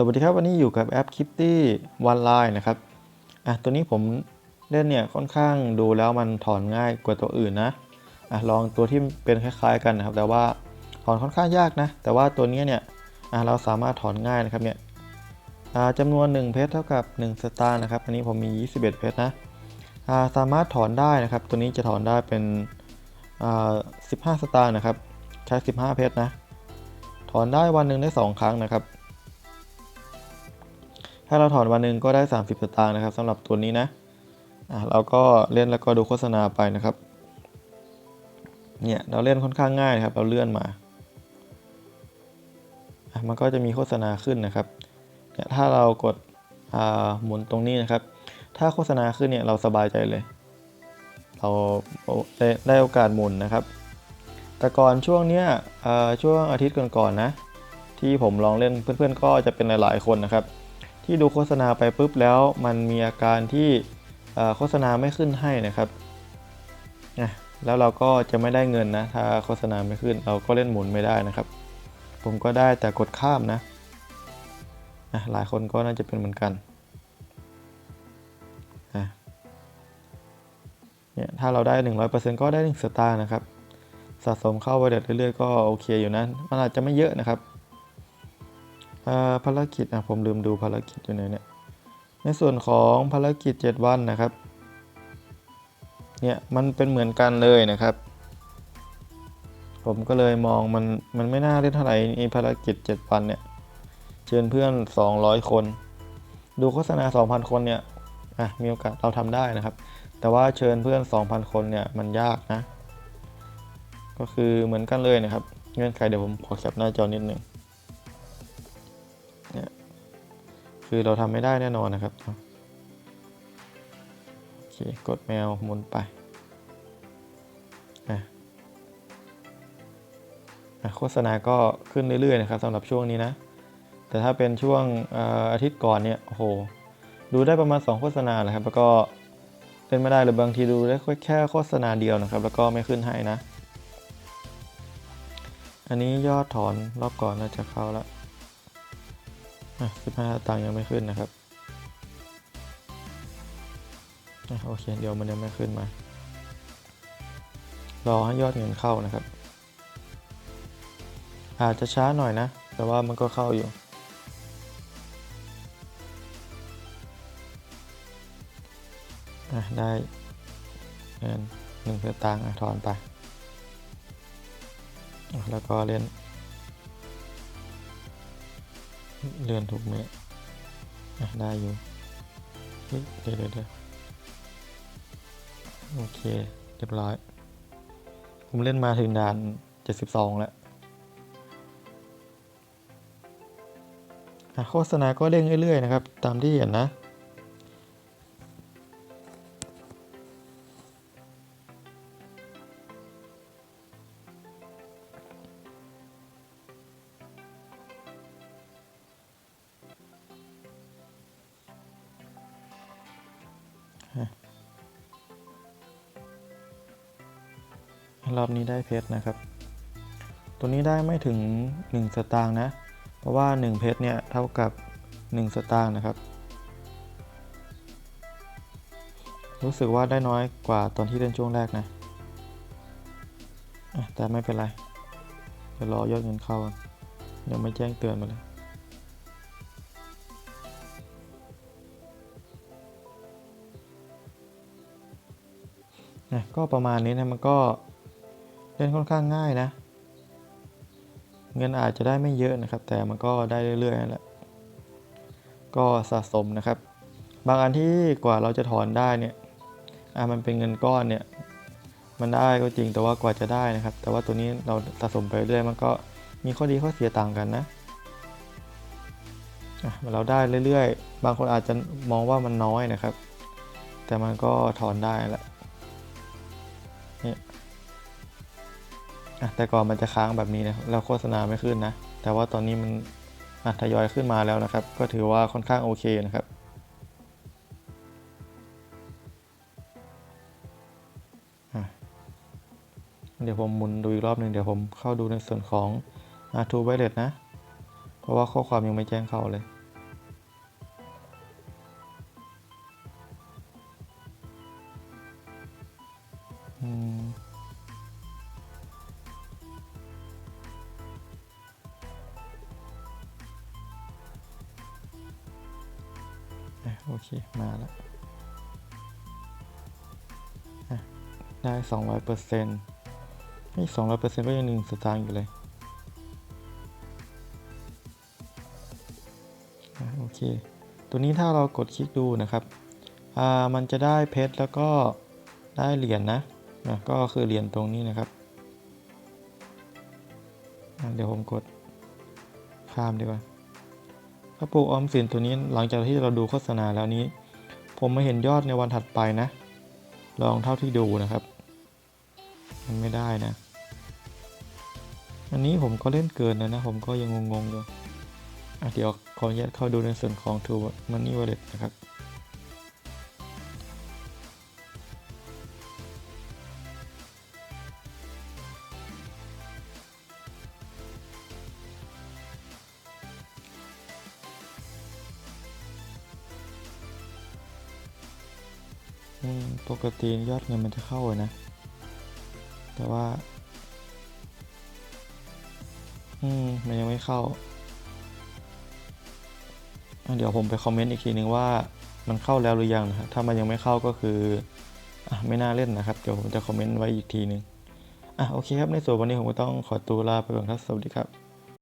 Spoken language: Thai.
สวัสดีครับวันนี้อยู่กับแอป Kitty One Line นะครับอะตัวนี้ผมเล่นเนี่ยค่อนข้างดูแล้วมันถอนง่ายกว่าตัวอื่นนะอะลองตัวที่เป็นคล้ายๆกันนะครับ แต่ว่าถอนค่อนข้างยากนะ แต่ว่าตัวนี้เนี่ยอะเราสามารถถอนง่ายนะครับเนี่ยอ่าจำนวน 1 เพชรเท่ากับ 1 สตางค์นะครับ อันนี้ผมมี 21 เพชรนะอ่าสามารถถอนได้นะครับ ตัวนี้จะถอนได้เป็นอ่า15 สตางค์นะครับ ใช้ 15 เพชรนะ ถอนได้วันหนึ่งได้ 2 ครั้งนะครับ ถ้าเราถอนวันหนึ่งก็ได้ 30 สตางค์นะครับสำหรับตัวนี้นะอะเราก็เล่นแล้วก็ดูโฆษณาไปนะครับ เนี่ยเราเล่นค่อนข้างง่ายนะครับ เราเลื่อนมาอะมันก็จะมีโฆษณาขึ้นนะครับเนี่ยถ้าเรากดอ่าหมุนตรงนี้นะครับ ถ้าโฆษณาขึ้นเนี่ยเราสบายใจเลย เราได้ได้โอกาสหมุนนะครับ แต่ก่อนช่วงเนี้ยช่วงอาทิตย์ก่อนๆนะที่ผมลองเล่นเพื่อนๆก็จะเป็นหลายๆคนนะครับ ที่ดูโฆษณาไปปุ๊บแล้วมันมีอาการที่โฆษณาไม่ขึ้นให้นะครับนะแล้วเราก็จะไม่ได้เงินนะถ้าโฆษณาไม่ขึ้น เราก็เล่นหมุนไม่ได้นะครับ ผมก็ได้แต่กดข้ามนะนะหลายคนก็น่าจะเป็นเหมือนกันนะเนี่ยถ้าเราได้ 100%ก็ได้1สตางค์นะครับ สะสมเข้าไปเรื่อยๆก็โอเคอยู่นะมันอาจจะไม่เยอะนะครับ ภารกิจอะผมลืมดูภารกิจอยู่ไหนเนี่ย ในส่วนของภารกิจ 7 วันนะครับ เนี่ยมันเป็นเหมือนกันเลยนะครับ ผมก็เลยมองมันมันไม่น่าเล่นเท่าไหร่ในภารกิจ 7 วันเนี่ยเชิญเพื่อน 200 คน ดูโฆษณา 2,000 คนเนี่ยอะมีโอกาสเราทำได้นะครับ แต่ว่าเชิญเพื่อน 2,000 คนเนี่ยมันยากนะ ก็คือเหมือนกันเลยนะครับ เงื่อนไขเดี๋ยวผมขอแคปหน้าจอนิดหนึ่ง คือเราทำไม่ได้แน่นอนนะครับโอเคกดแมวหมุนไปอะโฆษณาก็ขึ้นเรื่อยๆนะครับสำหรับช่วงนี้นะ แต่ถ้าเป็นช่วงอาอาทิตย์ก่อนเนี่ยโอ้โหดูได้ประมาณ 2 โฆษณาแหละครับ แล้วก็เล่นไม่ได้หรือบางทีดูได้แค่โฆษณาเดียวนะครับ แล้วก็ไม่ขึ้นให้นะ อันนี้ยอดถอนรอบก่อนน่าจะเข้าแล้ว อะ15ตังค์ยังไม่ขึ้นนะครับอะโอเคเดี๋ยวมันยังไม่ขึ้นมา รอให้ยอดเงินเข้านะครับ อาจจะช้าหน่อยนะ แต่ว่ามันก็เข้าอยู่ได้เงินหนึ่งสตางค์ถอนไป แล้วก็เล่น เลื่อนถูกไหมได้อยู่เดี๋ยวเดี๋ยวโอเค เรียบร้อย ผมเล่นมาถึงด่าน 72 แล้วโฆษณาก็เร่งเรื่อยๆนะครับ ตามที่เห็นนะ รอบนี้ได้เพชรนะครับ ตัวนี้ได้ไม่ถึง 1 สตางค์นะ เพราะว่า 1 เพชรเนี่ยเท่ากับ 1 สตางค์นะครับ รู้สึกว่าได้น้อยกว่าตอนที่เล่นช่วงแรกนะ แต่ไม่เป็นไรเดี๋ยวรอยอดเงินเข้า ยังไม่แจ้งเตือนมาเลย นะก็ประมาณนี้นะมันก็เล่นค่อนข้างง่ายนะ เงินอาจจะได้ไม่เยอะนะครับ แต่มันก็ได้เรื่อยๆนั่นแหละก็สะสมนะครับ บางอันที่กว่าเราจะถอนได้เนี่ยอะมันเป็นเงินก้อนเนี่ยมันได้ก็จริงแต่ว่ากว่าจะได้นะครับ แต่ว่าตัวนี้เราสะสมไปเรื่อยมันก็มีข้อดีข้อเสียต่างกันนะเราได้เรื่อยๆ บางคนอาจจะมองว่ามันน้อยนะครับ แต่มันก็ถอนได้แหละ อ่แต่ก่อนมันจะค้างแบบนี้นะแล้วโฆษณาไม่ขึ้นนะ แต่ว่าตอนนี้มันทยอยขึ้นมาแล้วนะครับ ก็ถือว่าค่อนข้างโอเคนะครับเดี๋ยวผมหมุนดูอีกรอบหนึ่งเดี๋ยวผมเข้าดูในส่วนของ R2 Wireless นะ เพราะว่าข้อความยังไม่แจ้งเข้าเลย โอเค มาแล้วได้สองร้อยเปอร์เซ็นต์ไม่สองร้อยเปอร์เซ็นต์ก็ยังหนึ่งสตางค์อยู่เลยอโอเค ตัวนี้ถ้าเรากดคลิกดูนะครับ อ่า มันจะได้เพชรแล้วก็ได้เหรียญนะนะ ก็คือเหรียญตรงนี้นะครับเดี๋ยวผมกดข้ามดีกว่า กระปุกออมสินตัวนี้หลังจากที่เราดูโฆษณาแล้วนี้ ผมมาเห็นยอดในวันถัดไปนะ ลองเท่าที่ดูนะครับ มันไม่ได้นะ อันนี้ผมก็เล่นเกินนะนะ ผมก็ยังงงๆอยู่อะเดี๋ยวขออนุญาตเข้าดูในส่วนของ True Money Wallet นะครับ ปกติยอดเงินมันจะเข้าเลยนะ แต่ว่า อืม มันยังไม่เข้า เดี๋ยวผมไปคอมเมนต์อีกทีนึงว่ามันเข้าแล้วหรือยังนะครับถ้ามันยังไม่เข้าก็คืออะไม่น่าเล่นนะครับ เดี๋ยวผมจะคอมเมนต์ไว้อีกทีนึง อะโอเคครับ ในส่วนวันนี้ผมก็ต้องขอตัวลาไปก่อนครับ สวัสดีครับ